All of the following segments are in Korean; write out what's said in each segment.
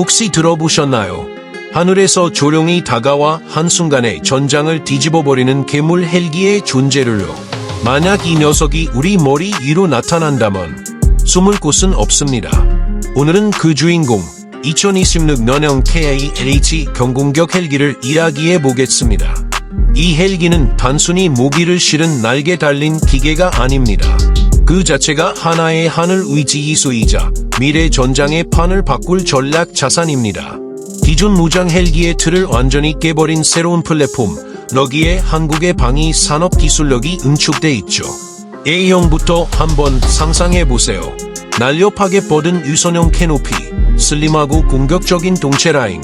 혹시 들어보셨나요? 하늘에서 조룡이 다가와 한순간에 전장을 뒤집어버리는 괴물 헬기의 존재를요. 만약 이 녀석이 우리 머리 위로 나타난다면 숨을 곳은 없습니다. 오늘은 그 주인공 2026 년형 KA-LH 경공격 헬기를 이야기해 보겠습니다. 이 헬기는 단순히 모기를 실은 날개 달린 기계가 아닙니다. 그 자체가 하나의 하늘 의지 이수이자 미래 전장의 판을 바꿀 전략 자산입니다. 기존 무장 헬기의 틀을 완전히 깨버린 새로운 플랫폼, 여기에 한국의 방위 산업 기술력이 응축돼 있죠. A형부터 한번 상상해 보세요. 날렵하게 뻗은 유선형 캐노피, 슬림하고 공격적인 동체 라인,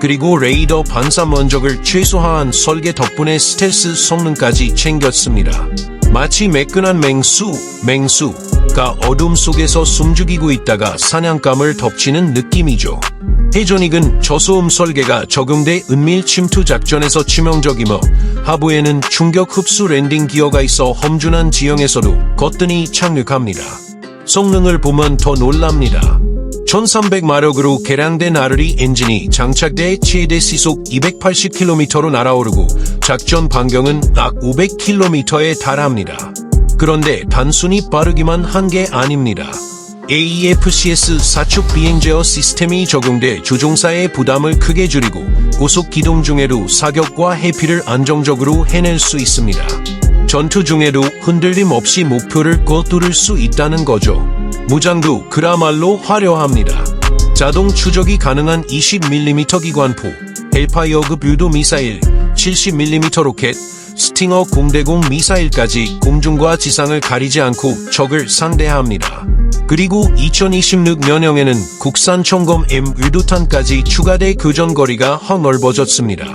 그리고 레이더 반사 면적을 최소화한 설계 덕분에 스텔스 성능까지 챙겼습니다. 마치 매끈한 맹수, 맹수가 어둠 속에서 숨죽이고 있다가 사냥감을 덮치는 느낌이죠. 해전익은 저소음 설계가 적용돼 은밀 침투 작전에서 치명적이며 하부에는 충격 흡수 랜딩 기어가 있어 험준한 지형에서도 거뜬히 착륙합니다. 성능을 보면 더 놀랍니다. 1300마력으로 개량된 아르리 엔진이 장착돼 최대 시속 280km로 날아오르고 작전 반경은 약 500km에 달합니다. 그런데 단순히 빠르기만 한 게 아닙니다. AEFCS 사축 비행 제어 시스템이 적용돼 조종사의 부담을 크게 줄이고 고속 기동 중에도 사격과 해피를 안정적으로 해낼 수 있습니다. 전투 중에도 흔들림 없이 목표를 꿰뚫을 수 있다는 거죠. 무장도 그야말로 화려합니다. 자동 추적이 가능한 20mm 기관포, 헬파이어급 유도 미사일, 70mm 로켓, 스팅어 공대공 미사일까지 공중과 지상을 가리지 않고 적을 상대합니다. 그리고 2026년형에는 국산 총검 M 유도탄까지 추가돼 교전거리가 확 넓어졌습니다.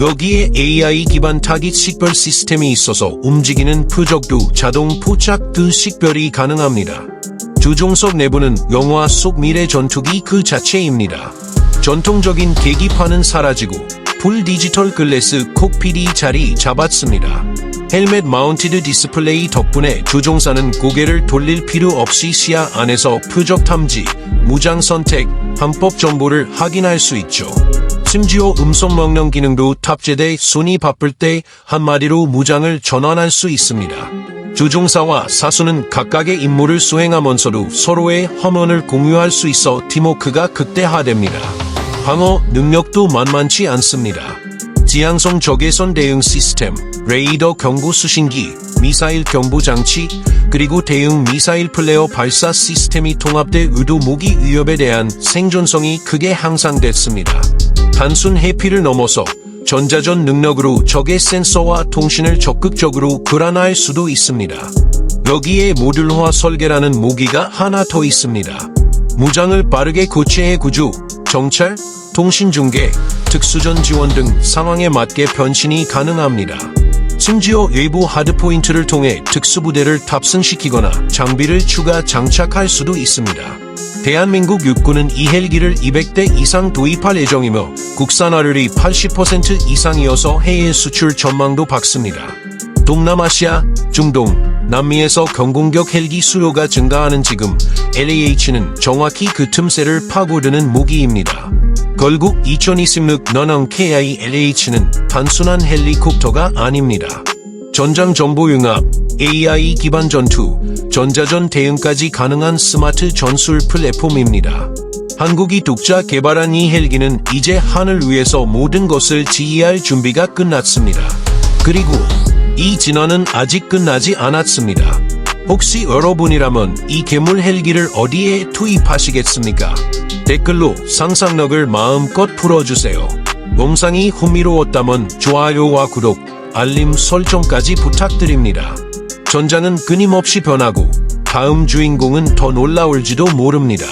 여기에 AI 기반 타깃 식별 시스템이 있어서 움직이는 표적도 자동 포착 등 식별이 가능합니다. 조종석 내부는 영화 속 미래 전투기 그 자체입니다. 전통적인 계기판은 사라지고 풀 디지털 글래스 콕핏이 자리 잡았습니다. 헬멧 마운티드 디스플레이 덕분에 조종사는 고개를 돌릴 필요 없이 시야 안에서 표적 탐지, 무장 선택, 함법 정보를 확인할 수 있죠. 심지어 음성 명령 기능도 탑재돼 손이 바쁠 때 한마디로 무장을 전환할 수 있습니다. 조종사와 사수는 각각의 임무를 수행하면서도 서로의 화면을 공유할 수 있어 팀워크가 극대화됩니다. 방어 능력도 만만치 않습니다. 지향성 적외선 대응 시스템, 레이더 경고 수신기, 미사일 경보 장치, 그리고 대응 미사일 플레어 발사 시스템이 통합돼 의도 모기 위협에 대한 생존성이 크게 향상됐습니다. 단순 해피를 넘어서 전자전 능력으로 적의 센서와 통신을 적극적으로 교란할 수도 있습니다. 여기에 모듈화 설계라는 모기가 하나 더 있습니다. 무장을 빠르게 고체해 구조, 정찰, 통신 중계, 특수전 지원 등 상황에 맞게 변신이 가능합니다. 심지어 외부 하드포인트를 통해 특수부대를 탑승시키거나 장비를 추가 장착할 수도 있습니다. 대한민국 육군은 이 헬기를 200대 이상 도입할 예정이며 국산화율이 80% 이상이어서 해외 수출 전망도 밝습니다. 동남아시아, 중동, 남미에서 경공격 헬기 수요가 증가하는 지금 LAH는 정확히 그 틈새를 파고드는 무기입니다. 결국 2026 너넌 KI LH는 단순한 헬리콥터가 아닙니다. 전장 정보 융합, AI 기반 전투, 전자전 대응까지 가능한 스마트 전술 플랫폼입니다. 한국이 독자 개발한 이 헬기는 이제 하늘 위에서 모든 것을 지휘할 준비가 끝났습니다. 그리고 이 진화는 아직 끝나지 않았습니다. 혹시 여러분이라면 이 괴물 헬기를 어디에 투입하시겠습니까? 댓글로 상상력을 마음껏 풀어주세요. 영상이 흥미로웠다면 좋아요와 구독, 알림 설정까지 부탁드립니다. 전장은 끊임없이 변하고 다음 주인공은 더 놀라울지도 모릅니다.